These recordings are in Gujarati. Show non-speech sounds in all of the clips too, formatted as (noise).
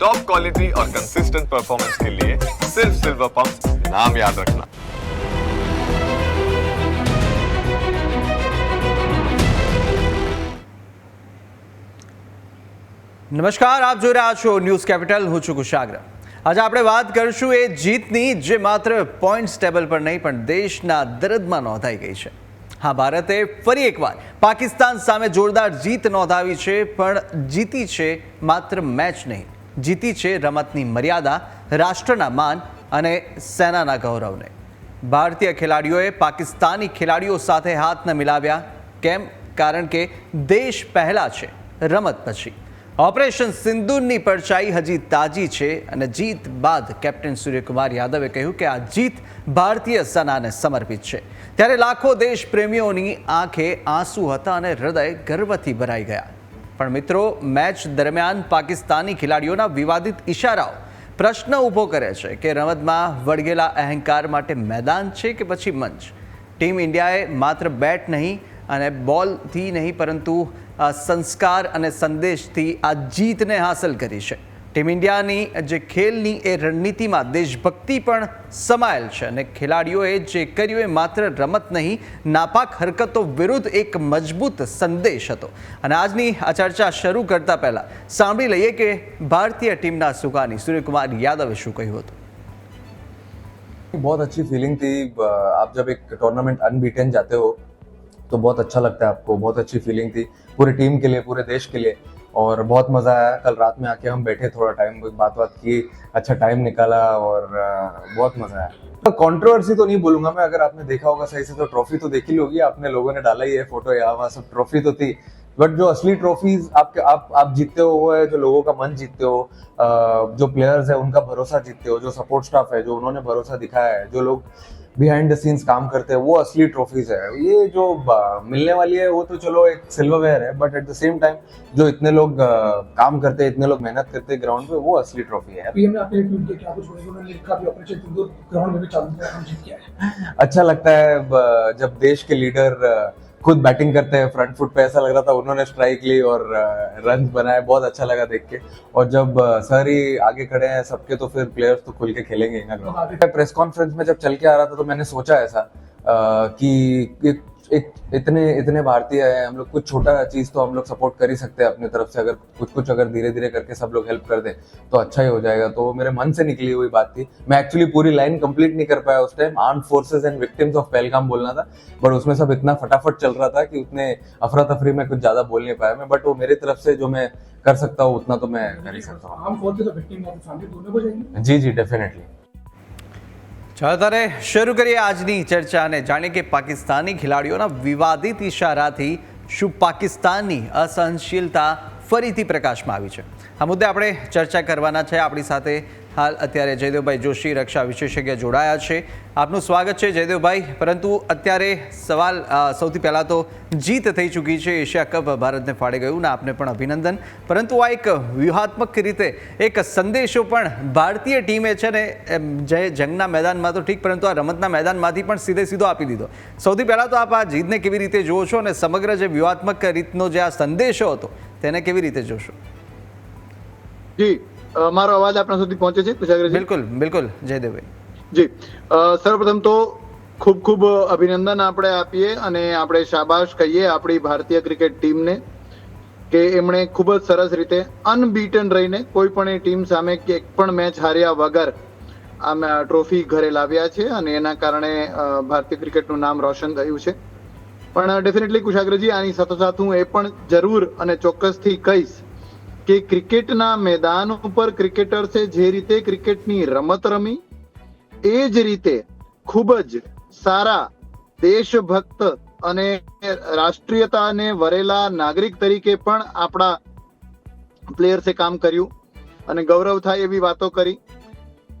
टॉप क्वालिटी और कंसिस्टेंट परफॉर्मेंस के लिए सिर्फ सिल्वर पंप नाम याद रखना નમસ્કાર આપ જોઈ રહ્યા છો ન્યૂઝ કેપિટલ હું છું કુશાગ્ર આજે આપણે વાત કરીશું એ જીતની જે માત્ર પોઈન્ટ્સ ટેબલ પર નહીં પણ દેશના દરદમાં નોંધાઈ ગઈ છે હા ભારતે ફરી એકવાર પાકિસ્તાન સામે જોરદાર જીત નોંધાવી છે પણ જીતી છે માત્ર મેચ નહીં જીતી છે રમતની મર્યાદા, રાષ્ટ્રના માન અને સેનાના ગૌરવને. ભારતીય ખેલાડીઓએ પાકિસ્તાની ખેલાડીઓ સાથે હાથ ન મિલાવ્યા. કેમ? કારણ કે દેશ પહેલાં છે, રમત પછી. ઓપરેશન સિંદૂરની પરચાઈ હજી તાજી છે અને જીત બાદ કેપ્ટન સૂર્યકુમાર યાદવે કહ્યું કે આ જીત ભારતીય સેનાને સમર્પિત છે. ત્યારે લાખો દેશ પ્રેમીઓની આંખે આંસુ હતા અને હૃદય ગર્વથી ભરાઈ ગયા. પણ મિત્રો, મેચ દરમિયાન પાકિસ્તાની ખેલાડીઓના વિવાદિત ઇશારાઓ પ્રશ્ન ઊભો કરે છે કે રમતમાં વળગેલા અહંકાર માટે મેદાન છે કે પછી મંચ? ટીમ ઇન્ડિયાએ માત્ર બેટ નહીં અને બોલથી નહીં પરંતુ સંસ્કાર અને સંદેશથી આ જીતને હાંસલ કરી છે. ટીમ ઇન્ડિયાની જે ખેલની એ રણનીતિમાં દેશભક્તિ પણ સમાયેલ છે અને ખેલાડીઓએ જે કર્યું એ માત્ર રમત નહીં નાપાક હરકતો વિરુદ્ધ એક મજબૂત સંદેશ હતો અને આજની આ ચર્ચા શરૂ કરતા પહેલા સાંભળી લઈએ કે ભારતીય ટીમના સુકાની સૂર્યકુમાર યાદવે શું કહ્યું હતું बहुत अच्छी फीलिंग थी आप जब एक टूर्नामेंट अनबीटन जाते हो तो बहुत अच्छा लगता है आपको बहुत अच्छी फीलिंग थी पूरी टीम के लिए पूरे देश के लिए और बहुत मज़ा आया। कल रात में आके हम बैठे थोड़ा टाइम बात बात की अच्छा टाइम निकाला और बहुत मज़ा आया। कंट्रोवर्सी तो नहीं बोलूँगा मैं, अगर आपने देखा होगा सही से तो ट्रॉफी तो देखी होगी, आपने लोगों ने डाला ही है फ़ोटो यहाँ वहाँ सब ट्रॉफी तो थी। बट जो असली ट्रॉफीज आपके, आप आप जीतते हो, वो है जो लोगों का मन जीतते हो जो प्लेयर्स है, उनका भरोसा जीतते हो, जो सपोर्ट स्टाफ है, जो उन्होंने भरोसा दिखाया है, जो लोग बिहाइंड द सीन्स काम करते हैं वो असली ट्रॉफीज है। ये जो मिलने वाली है वो तो चलो एक सिल्वरवेयर है but at the same time जो इतने लोग काम करते हैं इतने लोग मेहनत करते हैं ग्राउंड पे वो असली ट्रॉफी है। जीत गया है। अच्छा लगता है जब देश के लीडर खुद बैटिंग करते हैं फ्रंट फुट पे ऐसा लग रहा था उन्होंने स्ट्राइक ली और रन बनाए, बहुत अच्छा लगा देख के। और जब सर ही आगे खड़े हैं सबके तो फिर प्लेयर्स तो खुल के खेलेंगे ना। प्रेस कॉन्फ्रेंस में जब चल के आ रहा था तो मैंने सोचा ऐसा कि एक इतने इतने भारतीय हैं हम लोग कुछ छोटा चीज़ तो हम लोग सपोर्ट कर ही सकते हैं अपनी तरफ़ से अगर कुछ कुछ अगर धीरे धीरे करके सब लोग हेल्प कर दे तो अच्छा ही हो जाएगा। तो मेरे मन से निकली हुई बात थी। मैं एक्चुअली पूरी लाइन कंप्लीट नहीं कर पाया उस time armed forces and victims of Pahalgam बोलना था बट उसमें सब इतना फटाफट चल रहा था कि उतने अफरा तफरी में कुछ ज़्यादा बोल नहीं पाया मैं बट वो मेरी तरफ़ से जो मैं कर सकता हूँ उतना तो मैं कर ही सकता हूँ। जी जी डेफिनेटली ચાલો શરૂ કરીએ આજની ચર્ચા અને જાણીએ કે પાકિસ્તાની ખેલાડીઓના વિવાદિત ઇશારાથી શું પાકિસ્તાનની અસહનશીલતા ફરીથી પ્રકાશમાં આવી છે. આ મુદ્દે આપણે ચર્ચા કરવાના છે. આપણી સાથે હાલ અત્યારે જયદેવભાઈ જોશી રક્ષા વિશેષજ્ઞ જોડાયા છે. આપનું સ્વાગત છે જયદેવભાઈ. પરંતુ અત્યારે સવાલ સૌથી પહેલાં તો જીત થઈ ચૂકી છે. એશિયા કપ ભારતને ફાળે ગયું ને આપને પણ અભિનંદન. પરંતુ આ એક વ્યૂહાત્મક રીતે એક સંદેશો પણ ભારતીય ટીમે છે ને જય જંગના મેદાનમાં તો ઠીક, પરંતુ આ રમતના મેદાનમાંથી પણ સીધે સીધો આપી દીધો. સૌથી પહેલાં તો આપ આ જીતને કેવી રીતે જુઓ છો અને સમગ્ર જે વ્યૂહાત્મક રીતનો જે આ સંદેશો હતો, તેને કેવી રીતે જોશો? જી. મારો અવાજ આપણા સુધી પહોંચે છે? કુશાગ્રજી બિલકુલ બિલકુલ. જયદેવભાઈ જી. સર્વપ્રથમ તો ખૂબ ખૂબ અભિનંદન આપણે આપીએ અને આપણે શાબાશ કહીએ આપણી ભારતીય ક્રિકેટ ટીમને કે એમણે ખૂબ જ સરસ રીતે અનબીટન રહીને કોઈ પણ એ ટીમ સામે એક પણ મેચ હાર્યા વગર આ ટ્રોફી ઘરે લાવ્યા છે અને એના કારણે ભારતીય ક્રિકેટનું નામ રોશન થયું છે. પણ ડેફિનેટલી કુશાગ્રજી આની સાથોસાથ હું એ પણ જરૂર અને ચોક્કસથી કહીશ કે ક્રિકેટના મેદાન ઉપર ક્રિકેટર્સે જે રીતે ક્રિકેટની રમત રમી, એ જ રીતે ખૂબ જ સારા દેશભક્ત અને રાષ્ટ્રીયતાને વરેલા નાગરિક તરીકે પણ આપણા પ્લેયર્સે કામ કર્યું અને ગૌરવ થાય એવી વાતો કરી.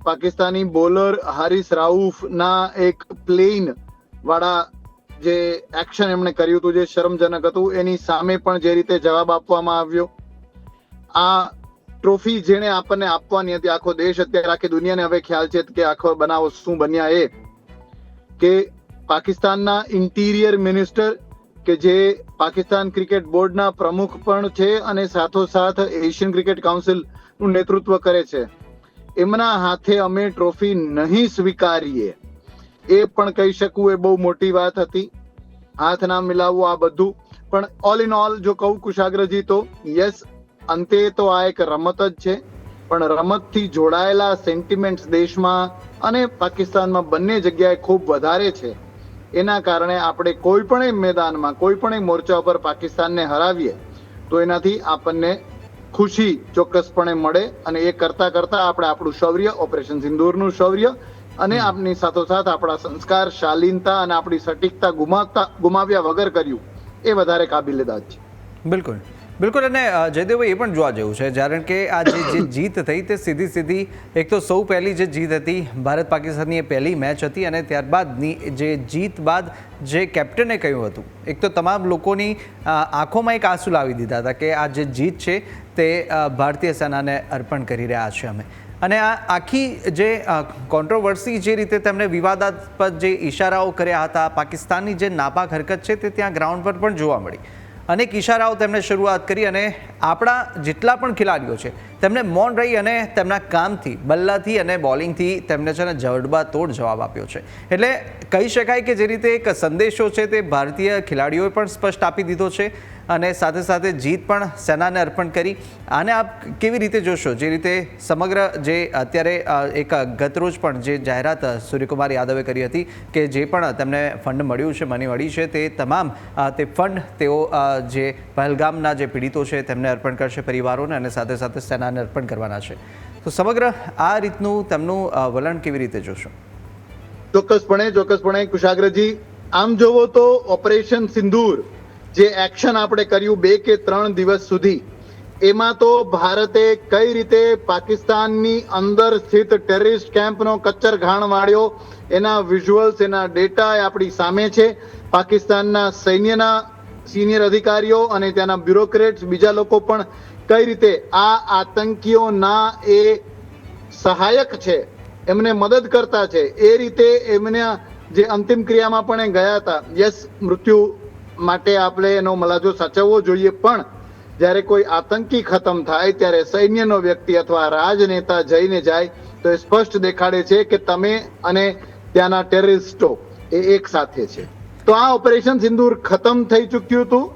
પાકિસ્તાની બોલર હારિસ રાઉફ ના એક પ્લેન વાળા જે એક્શન એમણે કર્યું હતું, જે શરમજનક હતું, એની સામે પણ જે રીતે જવાબ આપવામાં આવ્યો. આ ટ્રોફી જેણે આપણને આપવાની હતી, આખો દેશ અત્યારે, આખી દુનિયાને હવે ખ્યાલ છે કે આખો બનાવો શું બન્યા એ. કે પાકિસ્તાનના ઇન્ટિરિયર મિનિસ્ટર કે જે પાકિસ્તાન ક્રિકેટ બોર્ડના પ્રમુખ પણ છે અને સાથોસાથ એશિયન ક્રિકેટ કાઉન્સિલનું નેતૃત્વ કરે છે. એમના હાથે અમે ટ્રોફી નહીં સ્વીકારીએ. એ પણ કહી શકું, એ બહુ મોટી વાત હતી. હાથ ના મિલાવવું આ બધું. પણ ઓલ ઇન ઓલ જો કહું કુશાગ્રજી તો યસ અંતે તો આ એક રમત જ છે પણ રમતથી જોડાયેલા સેન્ટિમેન્ટ્સ દેશમાં અને પાકિસ્તાનમાં બંને જગ્યાએ ખૂબ વધારે છે. એના કારણે આપણે કોઈ પણ મેદાનમાં કોઈ પણ મોરચા ઉપર પાકિસ્તાનને હરાવીએ તો એનાથી આપણને ખુશી ચોક્કસપણે મળે અને એ કરતા કરતા આપણે આપણું શૌર્ય ઓપરેશન સિંદૂરનું શૌર્ય અને આપની સાથોસાથ આપણા સંસ્કાર શાલીનતા અને આપણી સટીકતા ગુમાવતા ગુમાવ્યા વગર કર્યું એ વધારે કાબિલેદાદ છે. બિલકુલ. બિલકુલ અને જયદેવભાઈ એ પણ જોવા જેવું છે કારણ કે આ જે જે (coughs) જીત થઈ તે સીધી સીધી એક તો સૌ પહેલી જે જીત હતી ભારત પાકિસ્તાનની એ પહેલી મેચ હતી અને ત્યારબાદની જે જીત બાદ જે કેપ્ટને કહ્યું હતું એક તો તમામ લોકોની આંખોમાં એક આંસુ લાવી દીધા હતા કે આ જે જીત છે તે ભારતીય સેનાને અર્પણ કરી રહ્યા છે અમે. અને આ આખી જે કોન્ટ્રોવર્સી જે રીતે તેમણે વિવાદાસ્પદ જે ઇશારાઓ કર્યા હતા પાકિસ્તાનની જે નાપાક હરકત છે તે ત્યાં ગ્રાઉન્ડ પર પણ જોવા મળી. અનેક ઇશારાઓ તેમણે શરૂઆત કરી અને આપણા જેટલા પણ ખેલાડીઓ છે તેમને મૌન રહી અને તેમના કામથી, બલ્લાથી અને બોલિંગથી તેમને છે ને જડબાતોડ જવાબ આપ્યો છે. એટલે કહી શકાય કે જે રીતે એક સંદેશો છે તે ભારતીય ખેલાડીઓએ પણ સ્પષ્ટ આપી દીધો છે અને સાથે સાથે જીત પણ સેનાને અર્પણ કરી. આને આપ કેવી રીતે જોશો? જે રીતે સમગ્ર જે અત્યારે એક ગતરોજ પણ જે જાહેરાત સૂર્યકુમાર યાદવે કરી હતી કે જે પણ તેમને ફંડ મળ્યું છે મની મળી છે, તે તમામ તે ફંડ તેઓ જે પહેલગામના જે પીડિતો છે તેમને અર્પણ કરશે પરિવારોને અને સાથે સાથે સેનાને અર્પણ કરવાના છે. તો સમગ્ર આ રીતનું તેમનું વલણ કેવી રીતે જોશો? ચોક્કસપણે ચોક્કસપણે, કુશાગ્રજી, આમ જોવો તો ઓપરેશન સિંદૂર જે એક્શન આપણે કર્યું બે કે ત્રણ દિવસ સુધી, એમાં તો ભારતે કઈ રીતે પાકિસ્તાનની અંદર સ્થિત ટેરરિસ્ટ કેમ્પનો કચ્ચર ઘાણ વાળ્યો, એના વિઝ્યુઅલ્સ એના ડેટા આપણી સામે છે. પાકિસ્તાનના સૈન્યના સિનિયર અધિકારીઓ અને ત્યાંના બ્યુરોક્રેટ્સ બીજા લોકો પણ કઈ રીતે આ આતંકીઓના એ સહાયક છે, એમને મદદ કરતા છે, એ રીતે એમને જે અંતિમ ક્રિયામાં પણ એ ગયા હતા. યસ, મૃત્યુ માટે આપણે એનો મલાજો સાચવવો જોઈએ, પણ જ્યારે કોઈ આતંકી ખતમ થાય, ત્યારે સૈન્યનો વ્યક્તિ અથવા રાજનેતા જઈને જાય, તો એ સ્પષ્ટ દેખાડે છે કે તમે અને ત્યાંના ટેરરિસ્ટો એ એક સાથે છે. તો આ ઓપરેશન સિંદૂર ખતમ થઈ ચૂક્યું હતું.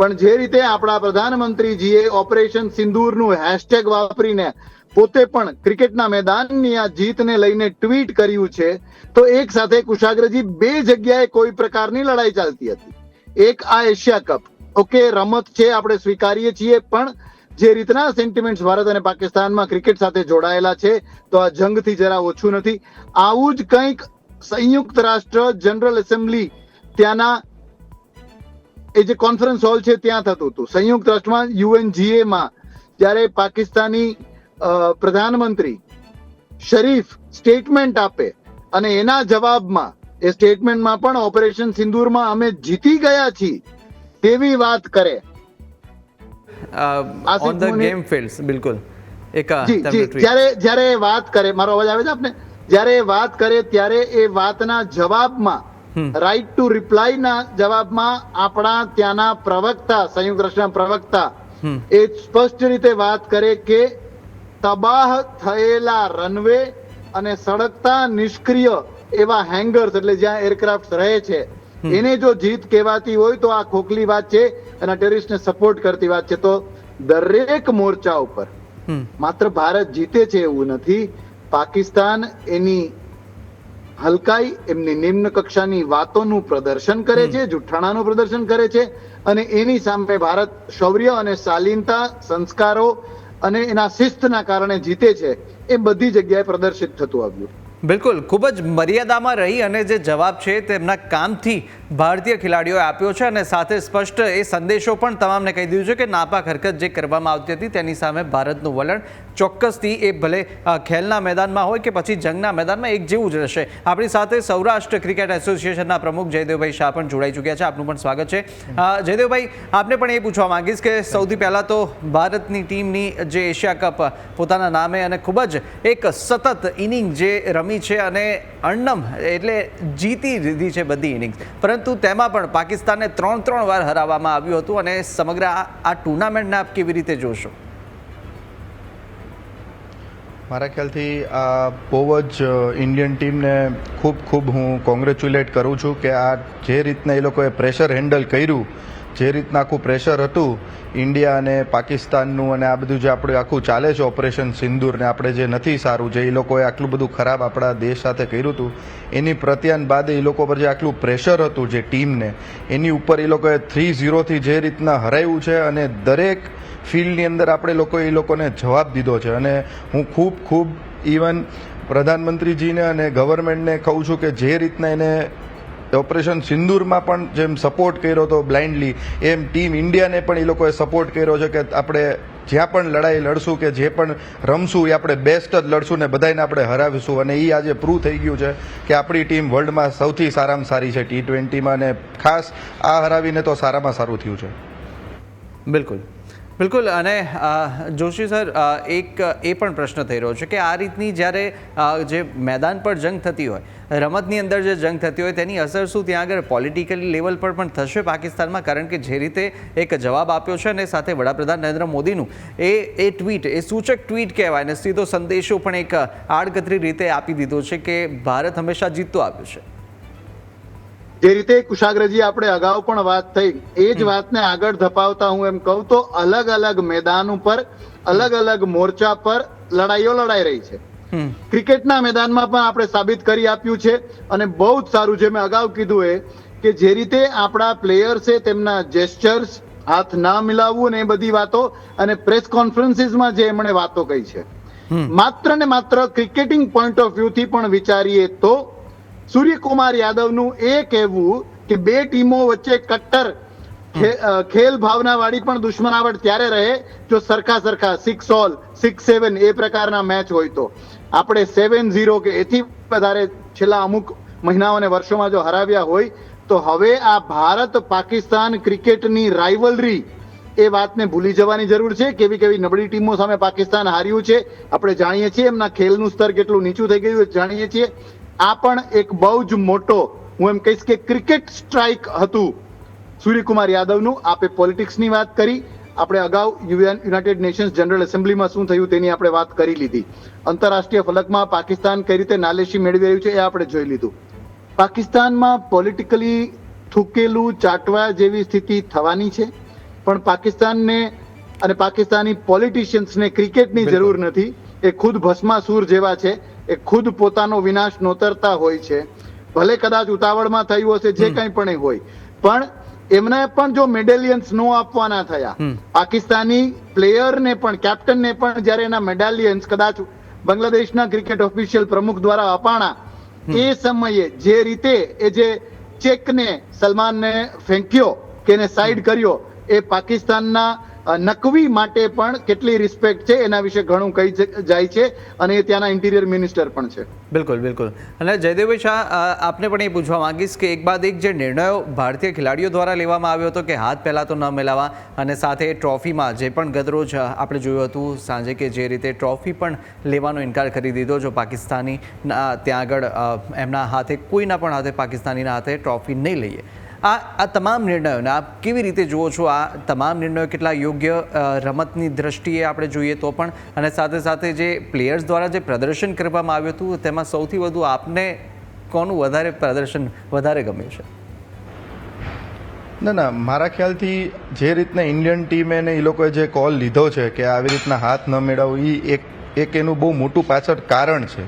પણ જે રીતે આપણા પ્રધાનમંત્રીજીએ ઓપરેશન સિંદૂરનું હેશટેગ વાપરીને પોતે પણ ક્રિકેટના મેદાનની આ જીતને લઈને ટ્વીટ કર્યું છે, તો એક સાથે કુશાગ્રજી બે જગ્યાએ કોઈ પ્રકારની લડાઈ ચાલતી હતી. એક આ એશિયા કપ. ઓકે, રમત છે, આપણે સ્વીકારીએ છીએ, પણ જે રીતના સેન્ટિમેન્ટ્સ ભારત અને પાકિસ્તાનમાં ક્રિકેટ સાથે જોડાયેલા છે, તો આ જંગથી જરા ઓછું નથી. આવું જ કંઈક સંયુક્ત રાષ્ટ્ર જનરલ એસેમ્બલી ત્યાંના એ જે કોન્ફરન્સ હોલ છે ત્યાં થતું હતું સંયુક્ત રાષ્ટ્રમાં યુએનજીએ માં જ્યારે પાકિસ્તાની પ્રધાનમંત્રી શરીફ સ્ટેટમેન્ટ આપે અને એના જવાબમાં એ સ્ટેટમેન્ટમાં પણ ઓપરેશન સિંદૂરમાં અમે જીતી ગયા છીએ તેવી વાત કરે ઓન ધ ગેમ ફિલ્ડ્સ બિલકુલ એક. જ્યારે જ્યારે વાત કરે મારો અવાજ આવે છે આપને જ્યારે એ વાત કરે ત્યારે એ વાતના જવાબમાં. રાઈટ ટુ રિપ્લાયના જવાબમાં આપણા ત્યાંના પ્રવક્તા સંયુક્ત રાષ્ટ્રના પ્રવક્તા એ સ્પષ્ટ રીતે વાત કરે કે તબાહ થયેલા રનવે અને સળગતા નિષ્ક્રિય એવા હેંગર્સ એટલે જ્યાં એરક્રાફ્ટ રહે છે એને જો જીત કહેવાતી હોય તો આ ખોખલી વાત છે અને ટેરરિસ્ટને સપોર્ટ કરતી વાત છે. તો દરેક મોરચા ઉપર માત્ર ભારત જીતે છે એવું નથી. પાકિસ્તાન એની હલકાઈ એમની નિમ્ન કક્ષાની વાતોનું પ્રદર્શન કરે છે જુઠ્ઠાણાનું પ્રદર્શન કરે છે અને એની સામે ભારત શૌર્ય અને શાલીનતા સંસ્કારો અને એના શિસ્તના કારણે જીતે છે એ બધી જગ્યાએ પ્રદર્શિત થતું આવ્યું. બિલકુલ ખૂબ જ મર્યાદામાં રહી અને જે જવાબ છે તેમના કામથી ભારતીય ખેલાડીઓએ આપ્યો છે અને સાથે સ્પષ્ટ એ સંદેશો પણ તમામને કહી દીધું છે કે નાપાક હરકત જે કરવામાં આવતી હતી તેની સામે ભારતનું વલણ ચોક્કસથી એ ભલે ખેલના મેદાનમાં હોય કે પછી જંગના મેદાનમાં એક જેવું જ રહેશે. આપણી સાથે સૌરાષ્ટ્ર ક્રિકેટ એસોસિએશનના પ્રમુખ જયદેવભાઈ શાહ પણ જોડાઈ ચૂક્યા છે. આપનું પણ સ્વાગત છે. જયદેવભાઈ, આપને પણ એ પૂછવા માંગીશ કે સૌથી પહેલાં તો ભારતની ટીમની જે એશિયા કપ, પોતાના નામે અને ખૂબ જ એક સતત ઇનિંગ જે રમી છે અને અણનમ એટલે જીતી લીધી છે બધી ઇનિંગ્સ પરંતુ તેમાં પણ પાકિસ્તાનને ત્રણ ત્રણ વાર હરાવવામાં આવ્યું હતું અને સમગ્ર આ ટુર્નામેન્ટને આપ કેવી રીતે જોશો? મારા ખ્યાલથી આ બહુ જ ઇન્ડિયન ટીમને ખૂબ ખૂબ હું કોંગ્રેચ્યુલેટ કરું છું કે આ જે રીતના એ લોકોએ પ્રેશર હેન્ડલ કર્યું, જે રીતના આખું પ્રેશર હતું ઇન્ડિયા અને પાકિસ્તાનનું અને આ બધું જે આપણે આખું ચાલે છે ઓપરેશન સિંદૂર ને આપણે જે નથી સારું, જે એ લોકોએ આટલું બધું ખરાબ આપણા દેશ સાથે કર્યું હતું, એની પ્રત્યાન બાદ એ લોકો પર જે આટલું પ્રેશર હતું જે ટીમને એની ઉપર એ લોકોએ થ્રી ઝીરોથી જે રીતના હરાવ્યું છે અને દરેક ફિલ્ડની અંદર આપણે લોકો એ લોકોને જવાબ દીધો છે અને હું ખૂબ ખૂબ ઇવન પ્રધાનમંત્રીજીને અને ગવર્મેન્ટને કહું છું કે જે રીતના એને ઓપરેશન સિંદૂરમાં પણ જેમ સપોર્ટ કર્યો હતો બ્લાઇન્ડલી એમ ટીમ ઇન્ડિયાને પણ એ લોકોએ સપોર્ટ કર્યો છે કે આપણે જ્યાં પણ લડાઈ લડશું કે જે પણ રમશું એ આપણે બેસ્ટ જ લડશું ને બધાને આપણે હરાવીશું. અને એ આજે પ્રૂવ થઈ ગયું છે કે આપણી ટીમ વર્લ્ડમાં સૌથી સારામાં સારી છે. ટી ટ્વેન્ટીમાં અને ખાસ આ હરાવીને તો સારામાં સારું થયું છે. બિલકુલ. બિલકુલ, અને જોશી સર એક, એ પણ પ્રશ્ન થઈ રહ્યો છે કે આ રીતની જ્યારે જે મેદાન પર જંગ થતી હોય, રમતની અંદર જે જંગ થતી હોય, તેની અસર શું ત્યાં આગળ પોલિટિકલી લેવલ પર પણ થશે પાકિસ્તાનમાં? કારણ કે જે રીતે એક જવાબ આપ્યો છે અને સાથે વડાપ્રધાન નરેન્દ્ર મોદીનું, એ એ ટ્વીટ એ સૂચક ટ્વીટ કહેવાય અને સીધો સંદેશો પણ એક આડકતરી રીતે આપી દીધો છે કે ભારત હંમેશા જીતતો આવ્યો છે. જે રીતે કુશાગ્રજી આપણે અગાઉ પણ વાત થઈ એ જ વાતને આગળ ધપાવતા હું એમ કહું તો અલગ અલગ મેદાન ઉપર અલગ અલગ મોરચા પર લડાઈઓ લડાઈ રહી છે. ક્રિકેટના મેદાનમાં પણ આપણે સાબિત કરી આપ્યું છે અને બહુ જ સારું છે મેં અગાઉ કીધું એ કે જે રીતે આપણા પ્લેયર્સે તેમના જેસ્ચર્સ હાથ ના મિલાવવું ને એ બધી વાતો અને પ્રેસ કોન્ફરન્સીસમાં જે એમણે વાતો કહી છે. માત્ર ને માત્ર ક્રિકેટિંગ પોઈન્ટ ઓફ વ્યૂથી પણ વિચારીએ તો સૂર્યકુમાર યાદવનું એ કહેવું કે બે ટીમો વચ્ચે કટ્ટર ખેલ ભાવના વાળી પણ દુશ્મનાવટ ત્યારે રહે જો સરખા સરખા સિક્સ ઓલ સિક્સ સેવન એ પ્રકારના મેચ હોય તો. આપણે સેવન ઝીરો કે એથી વધારે છેલ્લા અમુક મહિનાઓ અને વર્ષોમાં જો હરાવ્યા હોય તો હવે આ ભારત પાકિસ્તાન ક્રિકેટની રાઇવલરી એ વાતને ભૂલી જવાની જરૂર છે. કેવી કેવી નબળી ટીમો સામે પાકિસ્તાન હાર્યું છે આપણે જાણીએ છીએ એમના ખેલનું સ્તર કેટલું નીચું થઈ ગયું જાણીએ છીએ. આ પણ એક બહુ જ મોટો હું એમ કહીશ કે ક્રિકેટ સ્ટ્રાઇક હતું. સૂર્યકુમાર યાદવનું આપે પોલિટિક્સની વાત કરી. આપણે અગાઉ યુનાઇટેડ નેશન્સ જનરલ એસેમ્બલીમાં શું થયું તેની આપણે વાત કરી લીધી. આંતરરાષ્ટ્રીય ફલકમાં પાકિસ્તાન કઈ રીતે નાલેશી મેળવી રહ્યું છે એ આપણે જોઈ લીધું. પાકિસ્તાનમાં પોલિટિકલી થૂકેલું ચાટવા જેવી સ્થિતિ થવાની છે પણ પાકિસ્તાનને અને પાકિસ્તાની પોલિટિશિયન્સને ક્રિકેટની જરૂર નથી. એ ખુદ ભસ્માસુર જેવા છે. એ ખુદ પોતાનો વિનાશ નોતરતા હોય છે. ભલે કદાચ ઉતાવળમાં થયું હશે જે કંઈ પણ હોય. પણ એમને પણ જો મેડેલિયન્સ નો આપવાના થયા પાકિસ્તાની પ્લેયરને પણ કેપ્ટનને પણ જ્યારે એના મેડાલિયન્સ કદાચ બાંગ્લાદેશના ક્રિકેટ ઓફિશિયલ પ્રમુખ દ્વારા અપાણા એ સમયે જે રીતે એ જે ચેકને સલમાનને ફેંક્યો કે એને સાઈડ કર્યો એ પાકિસ્તાનના નકવી માટે પણ કેટલી રિસ્પેક્ટ છે, એના વિશે ઘણું કહી જાય છે અને એ ત્યાંના ઇન્ટિરિયર મિનિસ્ટર પણ છે. બિલકુલ બિલકુલ. અને જયદેવભાઈ શાહ આપને પણ એ પૂછવા માંગીશ કે એક બાદ એક જે નિર્ણયો ભારતીય ખેલાડીઓ દ્વારા લેવામાં આવ્યો હતો કે હાથ પહેલાં તો ન મિલાવવા અને સાથે ટ્રોફીમાં જે પણ ગતરોજ આપણે જોયું હતું સાંજે કે જે રીતે ટ્રોફી પણ લેવાનો ઇનકાર કરી દીધો, જો પાકિસ્તાની ત્યાં આગળ એમના હાથે, કોઈના પણ હાથે પાકિસ્તાનીના હાથે ટ્રોફી નહીં લઈએ. આ આ તમામ નિર્ણયોને આપ કેવી રીતે જુઓ છો? આ તમામ નિર્ણયો કેટલા યોગ્ય રમતની દ્રષ્ટિએ આપણે જોઈએ તો પણ અને સાથે સાથે જે પ્લેયર્સ દ્વારા જે પ્રદર્શન કરવામાં આવ્યું હતું, તેમાં સૌથી વધુ આપને કોનું વધારે પ્રદર્શન વધારે ગમ્યું છે? ના ના, મારા ખ્યાલથી જે રીતના ઇન્ડિયન ટીમે ને એ લોકોએ જે કોલ લીધો છે કે આવી રીતના હાથ ન મેળવવું એ એક એક એનું બહુ મોટું પાછળ કારણ છે.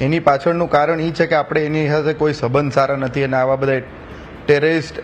એની પાછળનું કારણ એ છે કે આપણે એની સાથે કોઈ સંબંધ સારા નથી અને આવા બધા ટેરરિસ્ટ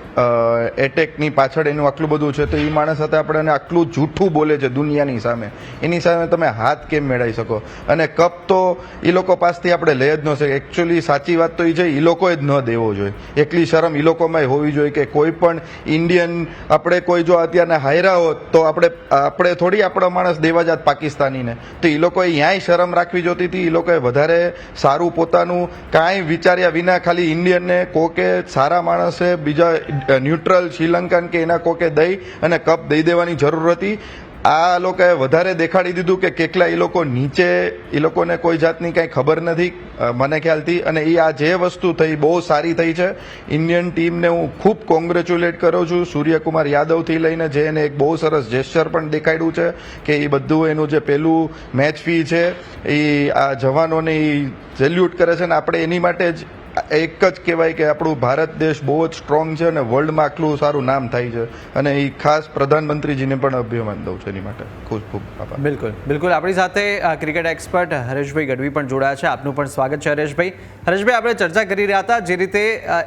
એટેકની પાછળ એનું આટલું બધું છે, તો એ માણસ સાથે આપણે આટલું જૂઠું બોલે છે દુનિયાની સામે. એની સામે તમે હાથ કેમ મેળવી શકો? અને કપ તો એ લોકો પાસથી આપણે લઈ જ ન શકે એકચ્યુઅલી સાચી વાત તો એ છે એ લોકોએ જ ન દેવો જોઈએ. એટલી શરમ એ લોકોમાં હોવી જોઈએ કે કોઈ પણ ઇન્ડિયન આપણે કોઈ જો અત્યારના હાયરા હોત, તો આપણે આપણે થોડી આપણો માણસ દેવા જાત પાકિસ્તાનીને. તો એ લોકોએ યાંય શરમ રાખવી જોતી હતી એ લોકોએ વધારે સારું પોતાનું કાંઈ વિચાર્યા વિના ખાલી ઇન્ડિયનને કોકે સારા માણસે બીજા ન્યુટ્રલ શ્રીલંકન કે એના કોકે દઈ અને કપ દઈ દેવાની જરૂર હતી. આ લોકોએ વધારે દેખાડી દીધું કે કેટલા એ લોકો નીચે, એ લોકોને કોઈ જાતની કાંઈ ખબર નથી મને ખ્યાલથી. અને એ આ જે વસ્તુ થઈ, બહુ સારી થઈ છે. ઇન્ડિયન ટીમને હું ખૂબ કોંગ્રેચ્યુલેટ કરું છું. સૂર્યકુમાર યાદવથી લઈને જે એને એક બહુ સરસ જેસ્ચર પણ દેખાડ્યું છે કે એ બધું એનું જે પેલું મેચ ફી છે એ આ જવાનોને એ સેલ્યુટ કરે છે. ને આપણે એની માટે જ એક જ કહેવાય કે આપણું ભારત દેશ બહુ જ સ્ટ્રોંગ છે અને વર્લ્ડમાં આટલું સારું નામ થાય છે. અને એ ખાસ પ્રધાનમંત્રીજીને પણ અભિમાન દઉં છું એની માટે. ખૂબ ખૂબ આભાર. બિલકુલ બિલકુલ. આપણી સાથે ક્રિકેટ એક્સપર્ટ હરેશભાઈ ગઢવી પણ જોડાયા છે. આપનું પણ સ્વાગત છે હરેશભાઈ. હરેશભાઈ, આપણે ચર્ચા કરી રહ્યા હતા જે રીતે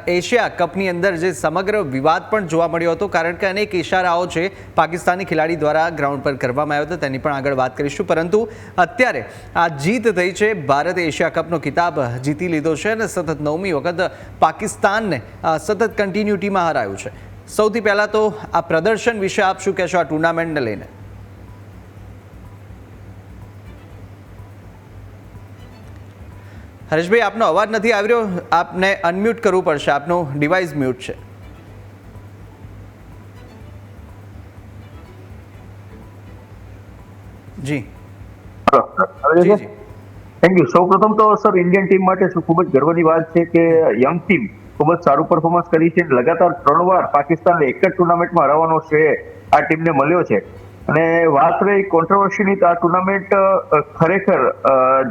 એશિયા કપની અંદર જે સમગ્ર વિવાદ પણ જોવા મળ્યો હતો, કારણ કે અનેક ઇશારાઓ છે પાકિસ્તાની ખેલાડી દ્વારા ગ્રાઉન્ડ પર કરવામાં આવ્યો હતો. તેની પણ આગળ વાત કરીશું. પરંતુ અત્યારે આ જીત થઈ છે. ભારતે એશિયા કપનો ખિતાબ જીતી લીધો છે અને સતત નવમી વખત પાકિસ્તાનને સતત કન્ટિન્યુટીમાં હરાયું છે. સૌથી પહેલાં તો આ પ્રદર્શન વિશે આપ શું કહેશો આ ટુર્નામેન્ટને લઈને? હરેશભાઈ આપનો અવાજ નથી આવી રહ્યો. આપને અનમ્યુટ કરવું પડશે. આપનું ડિવાઇસ મ્યુટ છે. જી જી. થેન્ક યુ સૌ પ્રથમ તો, સર ઇન્ડિયન ટીમ માટે ખૂબ જ ગર્વની વાત છે કે યંગ ટીમ ખૂબ જ સારું પરફોર્મન્સ કરી છે. લગાતાર ત્રણ વાર પાકિસ્તાનને એક જ ટુર્નામેન્ટમાં હરાવવાનો શ્રેય આ ટીમને મળ્યો છે. અને વાત રહી કોન્ટ્રોવર્સીની તો આ ટુર્નામેન્ટ ખરેખર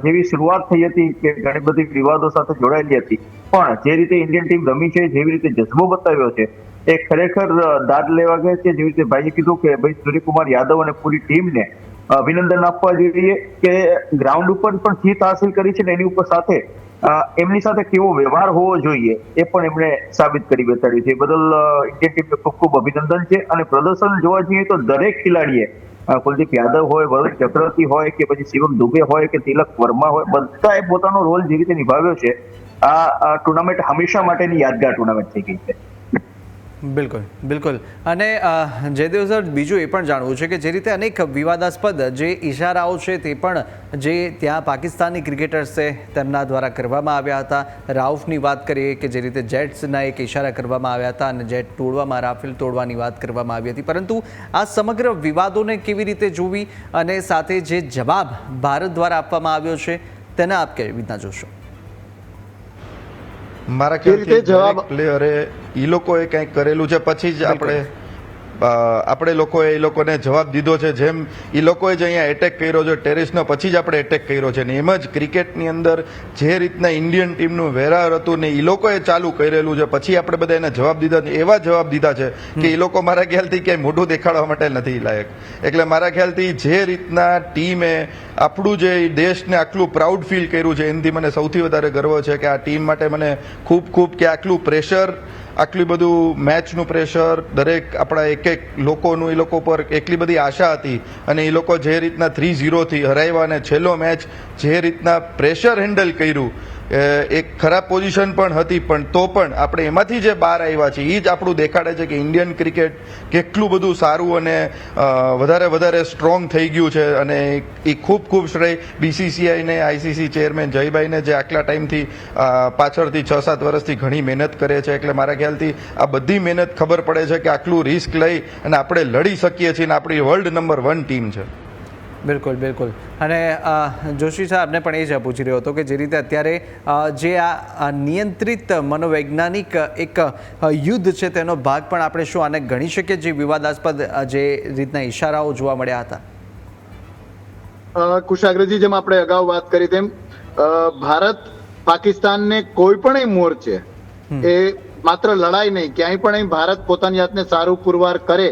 જેવી શરૂઆત થઈ હતી કે ઘણી બધી વિવાદો સાથે જોડાયેલી હતી. પણ જે રીતે ઇન્ડિયન ટીમ રમી છે, જેવી રીતે જજ્બો બતાવ્યો છે, એ ખરેખર દાદ લેવા ગયા છે. જેવી રીતે ભાઈએ કીધું કે, ભાઈ, સૂર્યકુમાર યાદવ અને પૂરી ટીમને અભિનંદન આપવા જોઈએ કે ગ્રાઉન્ડ ઉપર પણ જીત હાંસિલ કરી છે ને એની ઉપર સાથે એમની સાથે કેવો વ્યવહાર હોવો જોઈએ એ પણ એમણે સાબિત કરી બતાડ્યું છે. બદલ ઇન્ડિયન ટીમને ખૂબ ખૂબ અભિનંદન છે અને પ્રદર્શન જોવા જઈએ તો દરેક ખેલાડીએ કુલદીપ યાદવ હોય, વરુણ ચક્રવર્તી હોય કે પછી શિવમ દુબે હોય કે તિલક વર્મા હોય, બધાએ પોતાનો રોલ જે રીતે નિભાવ્યો છે. આ ટુર્નામેન્ટ હંમેશા માટેની યાદગાર ટુર્નામેન્ટ થઈ ગઈ છે. બિલકુલ બિલકુલ. અને જયદેવ સર, બીજું એ પણ જાણવું છે કે જે રીતે અનેક વિવાદાસ્પદ જે ઇશારાઓ છે તે પણ જે ત્યાં પાકિસ્તાની ક્રિકેટર્સ છે તેમના દ્વારા કરવામાં આવ્યા હતા. રાઉફની વાત કરીએ કે જે રીતે જેટ્સના એક ઇશારા કરવામાં આવ્યા હતા અને જેટ તોડવામાં, રાફેલ તોડવાની વાત કરવામાં આવી હતી. પરંતુ આ સમગ્ર વિવાદોને કેવી રીતે જોવી અને સાથે જે જવાબ ભારત દ્વારા આપવામાં આવ્યો છે તેના આપ કેવી રીતના જોશો? મારા ખ્યાલથી જવાબ- પ્લેયરે એ લોકોએ કંઈક કરેલું છે પછી જ આપણે આપણે લોકોએ એ લોકોને જવાબ દીધો છે. જેમ એ લોકોએ જ અહીંયા એટેક કર્યો છે. ટેરિસનો પછી જ આપણે એટેક કર્યો છે. ને એમ જ ક્રિકેટની અંદર જે રીતના ઇન્ડિયન ટીમનું વેરાર હતું ને એ લોકોએ ચાલુ કરેલું છે. પછી આપણે બધા એને જવાબ દીધા એવા જવાબ દીધા છે કે એ લોકો મારા ખ્યાલથી ક્યાંય મોઢું દેખાડવા માટે નથી લાયક. એટલે મારા ખ્યાલથી જે રીતના ટીમે આપણું જે દેશને આટલું પ્રાઉડ ફીલ કર્યું છે, એનાથી મને સૌથી વધારે ગર્વ છે કે આ ટીમ માટે મને ખૂબ ખૂબ કે આટલું પ્રેશર આટલું બધું મેચનું પ્રેશર દરેક આપણા એક એક લોકોનું, એ લોકો પર એટલી બધી આશા હતી અને એ લોકો જે રીતના થ્રી ઝીરોથી હરાવ્યા અને છેલ્લો મેચ જે રીતના પ્રેશર હેન્ડલ કર્યું એક ખરાબ પોઝિશન પણ હતી, પણ તો પણ આપણે એમાંથી જે બહાર આવ્યા છે એ જ આપણું દેખાડે છે કે ઇન્ડિયન ક્રિકેટ કેટલું બધું સારું અને વધારે વધારે સ્ટ્રોંગ થઈ ગયું છે અને એ ખૂબ ખૂબ શ્રેય બીસીસીઆઈને આઈસીસી ચેરમેન જયભાઈને જે આટલા ટાઈમથી પાછળથી છ સાત વર્ષથી ઘણી મહેનત કરે છે. એટલે મારા ખ્યાલથી આ બધી મહેનત ખબર પડે છે કે આટલું રિસ્ક લઈ અને આપણે લડી શકીએ છીએ અને આપણી વર્લ્ડ નંબર વન ટીમ છે. બિલકુલ બિલકુલ. અને જોશી સાહેબને પણ એ જ પૂછી રહ્યો હતો કે જે રીતે અત્યારે જે આ નિયંત્રિત મનોવૈજ્ઞાનિક એક યુદ્ધ છે તેનો ભાગ પણ આપણે શું આને ગણી શકીએ જે વિવાદાસ્પદ જે રીતના ઇશારાઓ જોવા મળ્યા હતા? કુશાગ્રજી જેમ આપણે અગાઉ વાત કરી તેમ ભારત પાકિસ્તાનને કોઈ પણ મોરચે એ માત્ર લડાઈ નહીં ક્યાંય પણ ભારત પોતાની જાતને સારું પુરવાર કરે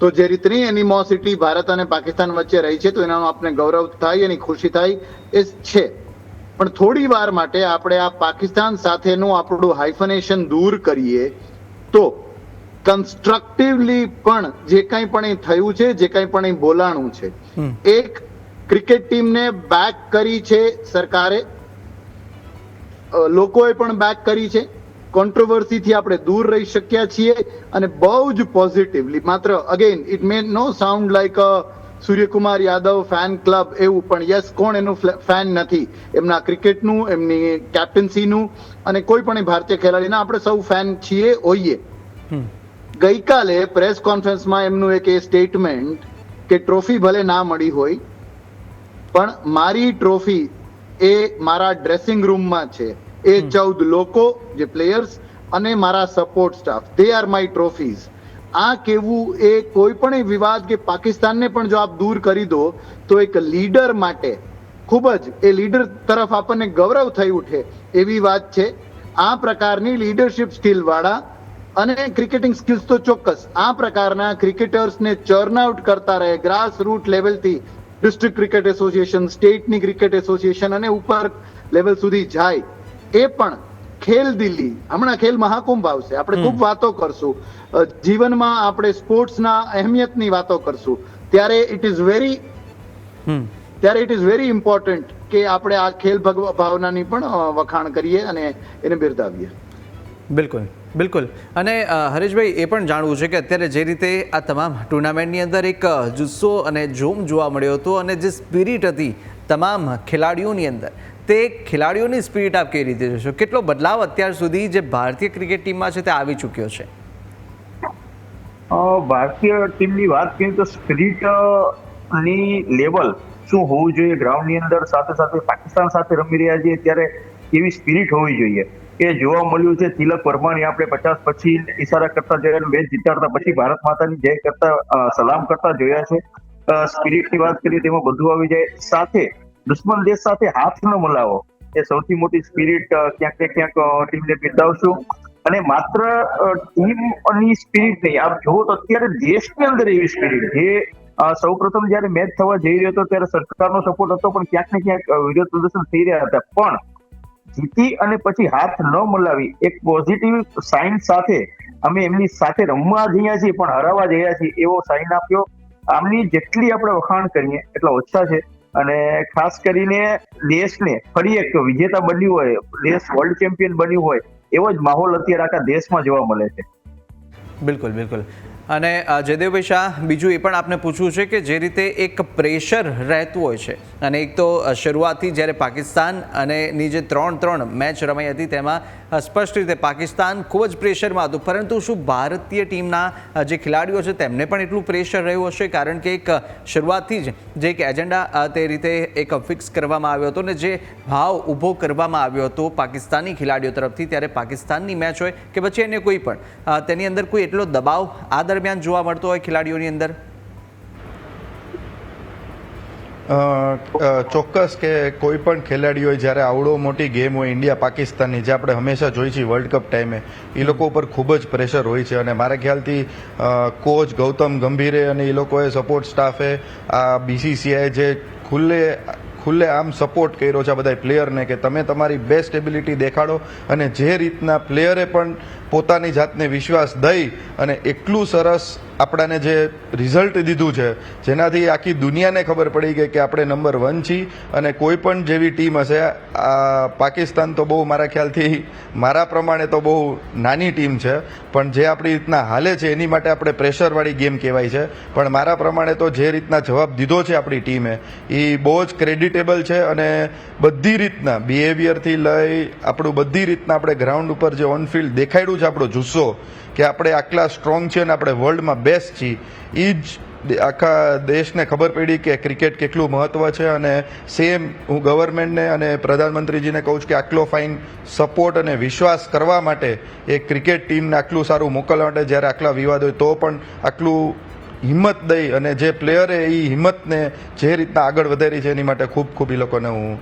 તો જે રીતની એનિમોસિટી ભારત અને પાકિસ્તાન વચ્ચે રહી છે તો એનામાં આપણે ગૌરવ થાય એની ખુશી થાય એ છે. પણ થોડી વાર માટે આપણે આ પાકિસ્તાન સાથેનું આપણું હાઇફનેશન દૂર કરીએ તો કન્સ્ટ્રક્ટિવલી પણ જે કંઈ પણ એ થયું છે જે કંઈ પણ અહીં બોલાણું છે એક ક્રિકેટ ટીમને બેક કરી છે સરકારે. લોકોએ પણ બેક કરી છે. કોન્ટ્રોવર્સીથી આપણે દૂર રહી શક્યા છીએ અને બહુ જ પોઝિટિવલી માત્ર again it may no sound like a Suryakumar Yadav fan club એવું પણ યસ કોણ એનું ફેન નથી. એમના ક્રિકેટનું એમની કેપ્ટન્સીનું અને કોઈ પણ ભારતીય ખેલાડીના આપણે સૌ ફેન છીએ હોઈએ. ગઈકાલે પ્રેસ કોન્ફરન્સમાં એમનું એક એ સ્ટેટમેન્ટ કે ટ્રોફી ભલે ના મળી હોય પણ મારી ટ્રોફી એ મારા ડ્રેસિંગ રૂમમાં છે. એ ચૌદ લોકો જે પ્લેયર્સ અને મારા support staff they are my trophies આ કેવું એ કોઈ પણ વિવાદ કે પાકિસ્તાનને પણ જો આપ દૂર કરી દો તો એક લીડર માટે ખૂબ જ એ લીડર તરફ આપણને ગૌરવ થઈ ઉઠે એવી વાત છે. આ પ્રકારની લીડરશિપ સ્કિલ વાળા અને ક્રિકેટિંગ સ્કિલ્સ તો ચોક્કસ. આ પ્રકારના ક્રિકેટર્સને ચર્ન આઉટ કરતા રહે ગ્રાસ રૂટ લેવલથી ડિસ્ટ્રિક્ટ ક્રિકેટ એસોસિએશન સ્ટેટની ક્રિકેટ એસોસિએશન અને ઉપર લેવલ સુધી જાય. એ પણ ખેલ દિલ્હી. હમણાં ખેલ મહાકુંભ આવશે. આપણે ખૂબ વાતો કરશું. જીવનમાં આપણે સ્પોર્ટ્સના અહેમિયતની વાતો કરશું. ત્યારે ઇટ ઇઝ વેરી હમ. ત્યારે ઇટ ઇઝ વેરી ઇમ્પોર્ટન્ટ કે આપણે આ ખેલ ભગવ- ભાવનાની પણ વખાણ કરીએ અને એને બિરદાવીએ. બિલકુલ. બિલકુલ. અને હરેશભાઈ એ પણ જાણવું છે કે અત્યારે જે રીતે આ તમામ ટુર્નામેન્ટની અંદર એક જુસ્સો અને જોમ જોવા મળ્યો હતો અને જે સ્પિરિટ હતી તમામ ખેલાડીઓની અંદર તે ખેલાડીઓની સ્પિરિટ આપ કેવી રીતે જોશો? કેટલો બદલાવ અત્યાર સુધી જે ભારતીય ક્રિકેટ ટીમમાં છે તે આવી ચૂક્યો છે? ભારતીય ટીમની વાત કરીએ તો સ્પિરિટની લેવલ શું હોવું જોઈએ? ગ્રાઉન્ડની અંદર સાથે સાથે પાકિસ્તાન સાથે રમી રહ્યા છીએ ત્યારે એવી સ્પિરિટ હોવી જોઈએ? એ જોવા મળ્યું છે. તિલક વર્માની આપણે પચાસ પછી ઈશારા કરતા જોયા, મેચ જીતાડતા પછી ભારત માતાની જય કરતા સલામ કરતા જોયા છે. સ્પિરિટની વાત કરીએ તેમાં બધું આવી જાય. સાથે દુશ્મન દેશ સાથે હાથ ન મલાવો. એ સૌથી મોટી સ્પિરિટ ક્યાંક ને ક્યાંક ટીમને બિરદાવશું. અને માત્ર ટીમની સ્પિરિટ નહીં, આપ જુઓ તો અત્યારે દેશની અંદર એવી સ્પિરિટ જે સૌ પ્રથમ જયારે મેચ થવા જઈ રહ્યો હતો, ત્યારે સરકારનો સપોર્ટ હતો, પણ ક્યાંક ને ક્યાંક વિરોધ પ્રદર્શન થઈ રહ્યા હતા. પણ જીતી અને પછી હાથ ન મલાવી, એક પોઝિટિવ સાઇન સાથે અમે એમની સાથે રમવા જઈએ છીએ, પણ હરાવવા જઈએ છીએ, એવો સાઇન આપ્યો. આમની જેટલી આપણે વખાણ કરીએ, એટલા ઓછા છે. અને ખાસ કરીને દેશને ફરી એક વિજેતા બન્યું હોય, દેશ વર્લ્ડ ચેમ્પિયન બન્યું હોય, એવો જ માહોલ અત્યારે આખા દેશમાં જોવા મળે છે. બિલકુલ બિલકુલ. અને જયદેવભાઈ શાહ, બીજું એ પણ આપને પૂછવું છે કે જે રીતે એક પ્રેશર રહેતું હોય છે. અને એક તો શરૂઆતથી જ્યારે પાકિસ્તાન અને ની જે ત્રણ ત્રણ મેચ રમાઈ હતી તેમાં સ્પષ્ટ રીતે પાકિસ્તાન ખૂબ જ પ્રેશરમાં હતું. પરંતુ શું ભારતીય ટીમના જે ખેલાડીઓ છે તેમને પણ એટલું પ્રેશર રહ્યું હશે? કારણ કે એક શરૂઆતથી જ જે એક એજન્ડા તે રીતે એક ફિક્સ કરવામાં આવ્યો હતો ને જે ભાવ ઊભો કરવામાં આવ્યો હતો પાકિસ્તાની ખેલાડીઓ તરફથી, ત્યારે પાકિસ્તાનની મેચ હોય કે પછી એને કોઈ પણ તેની અંદર કોઈ એટલો દબાવ આ દરમિયાન જોવા મળતો હોય ખેલાડીઓની અંદર? ચોક્કસ કે કોઈ પણ હોય, જ્યારે આવડો મોટી ગેમ હોય, ઇન્ડિયા, પાકિસ્તાનની, જે આપણે હંમેશા જોઈ છીએ વર્લ્ડ કપ ટાઈમે એ લોકો ઉપર ખૂબ જ પ્રેશર હોય છે. અને મારા ખ્યાલથી કોચ ગૌતમ ગંભીરે અને એ લોકોએ સપોર્ટ સ્ટાફે આ બીસીસીઆઈ જે ખુલ્લે ખુલ્લે આમ સપોર્ટ કર્યો છે આ બધા પ્લેયરને કે તમે તમારી બેસ્ટ એબિલિટી દેખાડો અને જે રીતના પ્લેયરે પણ પોતાની જાતને વિશ્વાસ દઈ અને એટલું સરસ આપણાને જે રિઝલ્ટ દીધું છે, જેનાથી આખી દુનિયાને ખબર પડી ગઈ કે આપણે નંબર વન છીએ અને કોઈ પણ જેવી ટીમ હશે, આ પાકિસ્તાન તો બહુ મારા ખ્યાલથી, મારા પ્રમાણે તો બહુ નાની ટીમ છે, પણ જે આપણી રીતના હાલે છે, એની માટે આપણે પ્રેશરવાળી ગેમ કહેવાય છે. પણ મારા પ્રમાણે તો જે રીતના જવાબ દીધો છે આપણી ટીમે એ બહુ જ ક્રેડિટેબલ છે અને બધી રીતના બિહેવિયરથી લઈ, આપણું બધી રીતના આપણે ગ્રાઉન્ડ ઉપર જે ઓન ફિલ્ડ દેખાડ્યું છે આપણો જુસ્સો કે આપણે આટલા સ્ટ્રોંગ છીએ અને આપણે વર્લ્ડમાં બેસ્ટ છીએ. એ જ આખા દેશને ખબર પડી કે ક્રિકેટ કેટલું મહત્ત્વ છે અને સેમ હું ગવર્મેન્ટને અને પ્રધાનમંત્રીજીને કહું છું કે આટલો ફાઇન સપોર્ટ અને વિશ્વાસ કરવા માટે એ ક્રિકેટ ટીમને આટલું સારું મોકલવા માટે જ્યારે આટલા વિવાદ હોય તો પણ આટલું હિંમત દઈ અને જે પ્લેયરે એ હિંમતને જે રીતના આગળ વધારી છે એની માટે ખૂબ ખૂબ એ લોકોને હું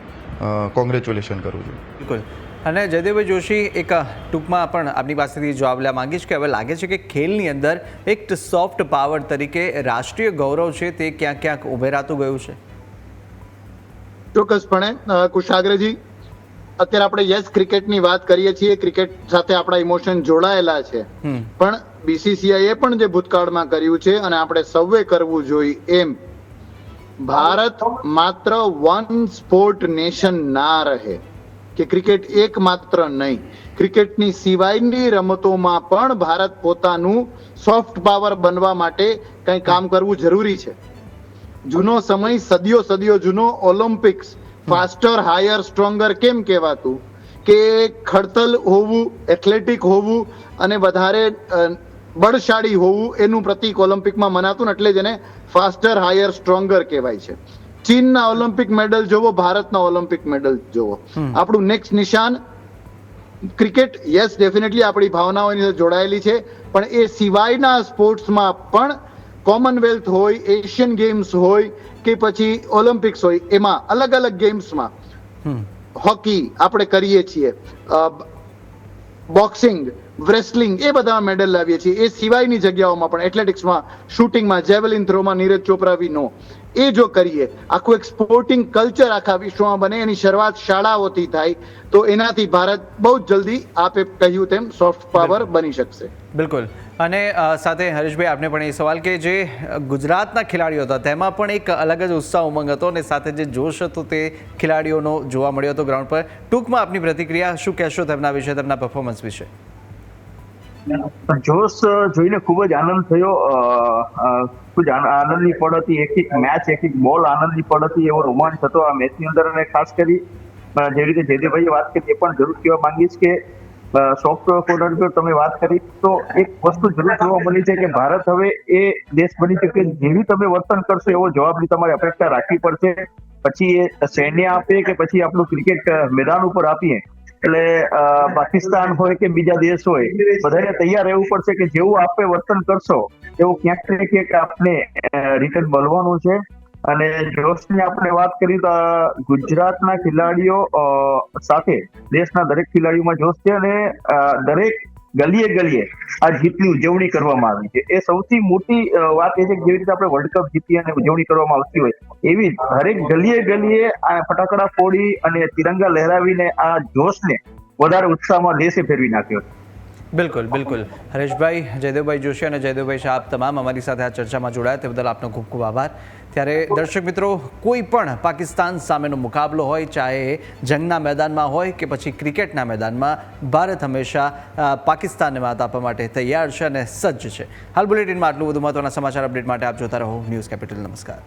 કોંગ્રેચ્યુલેશન કરું છું. બિલકુલ. અને જયદેવભાઈ જોશી એક ટૂંકમાં પણ આપની પાસેથી જવાબ લેવા માંગીશ કે હવે લાગે છે કે ખેલની અંદર એક સોફ્ટ પાવર તરીકે રાષ્ટ્રીય ગૌરવ છે તે ક્યાંક ક્યાંક ઉભેરાતું ગયું છે? ચોક્કસપણે કુશાગ્રજી અત્યારે આપણે યસ ક્રિકેટની વાત કરીએ છીએ ક્રિકેટ સાથે આપણા ઇમોશન જોડાયેલા છે. પણ બીસીસીઆઈએ પણ જે ભૂતકાળમાં કર્યું છે અને આપણે સૌએ કરવું જોઈએ એમ ભારત માત્ર વન સ્પોર્ટ નેશન ના રહે. કે ક્રિકેટ એકમાત્ર નહીં. ક્રિકેટની સિવાયની રમતોમાં પણ ભારત પોતાનું સોફ્ટ પાવર બનવા માટે કંઈ કામ કરવું જરૂરી છે. જૂનો સમય સદીઓ સદીઓ જૂનો ઓલિમ્પિક્સ ફાસ્ટર હાયર સ્ટ્રોંગર કેમ કહેવાતું? કે ખડતલ હોવું એથ્લેટિક હોવું અને વધારે બળશાળી હોવું એનું પ્રતીક ઓલિમ્પિકમાં મનાતું ને એટલે જ એને ફાસ્ટર હાયર સ્ટ્રોંગર કહેવાય છે. ચીનના ઓલિમ્પિક મેડલ જોવો ભારતના ઓલિમ્પિક મેડલ જોવો. આપણું નેક્સ્ટ નિશાન ક્રિકેટ યસ ડેફિનેટલી આપણી ભાવનાઓની સાથે જોડાયેલી છે પણ એ સિવાયના સ્પોર્ટ્સમાં પણ કોમનવેલ્થ હોય એશિયન ગેમ્સ હોય કે પછી ઓલિમ્પિક્સ હોય એમાં અલગ અલગ ગેમ્સમાં હોકી આપણે કરીએ છીએ. બોક્સિંગ રેસલિંગ એ બધામાં મેડલ લાવીએ છીએ. એ સિવાયની જગ્યાઓમાં પણ એથ્લેટિક્સમાં શૂટિંગમાં જેવલિન થ્રોમાં નીરજ ચોપરા વિનો. એ જો કરીએ આખું એક સ્પોર્ટિંગ કલ્ચર આખા વિશ્વમાં બને એની શરૂઆત શાળાઓથી થાય તો એનાથી ભારત બહુ જ જલ્દી આપે કહ્યું તેમ સોફ્ટ પાવર બની શકશે. બિલકુલ. અને સાથે હરીશભાઈ આપને પણ એ સવાલ કે જે ગુજરાતના ખેલાડીઓ હતા તેમાં પણ એક અલગ જ ઉત્સાહ ઉમંગ હતો અને સાથે જે જોશ હતો તે ખેલાડીઓનો જોવા મળ્યો હતો ગ્રાઉન્ડ પર. ટૂંકમાં આપની પ્રતિક્રિયા શું કહેશો તેમના વિશે તેમના પરફોર્મન્સ વિશે? જોશ જોઈને ખૂબ જ આનંદ થયો. ખૂબ જ આનંદ આનંદની પળ હતી. એક એક મેચ એક એક બોલ આનંદની પળ હતી એવો રોમાંચ હતો આ મેચની અંદર. અને ખાસ કરી જે રીતે જયદેવભાઈએ વાત કરી, એ પણ જરૂર કહેવા માંગીશ કે સોફ્ટ કોર્નર પર તમે વાત કરી, તો એક વસ્તુ જરૂર જોવા મળી છે કે ભારત હવે એ દેશ બની છે. કે જેવી તમે વર્તન કરશો એવો જવાબની તમારે અપેક્ષા રાખવી પડશે. પછી એ સૈન્ય આપે કે પછી આપણું ક્રિકેટ મેદાન ઉપર આપીએ? એટલે પાકિસ્તાન હોય કે બીજા દેશ હોય બધાને તૈયાર રહેવું પડશે કે જેવું આપણે વર્તન કરશો, એવું ક્યાંક ને ક્યાંક આપણે રિટર્ન મળવાનું છે. અને જોશની આપણે વાત કરીએ તો ગુજરાતના ખેલાડીઓ સાથે, દેશના દરેક ખેલાડીઓમાં જોશ છે અને દરેક ગલીએ ગલીએ આ જીતની ઉજવણી કરવામાં આવી છે. એ સૌથી મોટી વાત એ છે કે જેવી રીતે આપણે વર્લ્ડ કપ જીતી અને ઉજવણી કરવામાં આવતી હોય, એવી હરેક ગલીએ ગલીએ આ ફટાકડા ફોડી અને તિરંગા લહેરાવીને આ જોશને વધારે ઉત્સાહમાં દેશે ફેરવી નાખ્યો બિલકુલ બિલકુલ. હરેશભાઈ, જયદેવભાઈ જોશી અને જયદેવભાઈ શાહ આપ તમામ અમારી સાથે આ ચર્ચામાં જોડાયા. તે બદલ આપનો ખૂબ ખૂબ આભાર. ત્યારે દર્શક મિત્રો, કોઈ પણ પાકિસ્તાન સામેનો મુકાબલો હોય, ચાહે જંગના મેદાનમાં હોય કે પછી ક્રિકેટના મેદાનમાં, ભારત હંમેશા પાકિસ્તાનને માત આપવા માટે તૈયાર છે અને સજ્જ છે. હાલ બુલેટિનમાં આટલું બધું મહત્વના સમાચાર અપડેટ માટે આપ જોતા રહો ન્યૂઝ કેપિટલ. નમસ્કાર.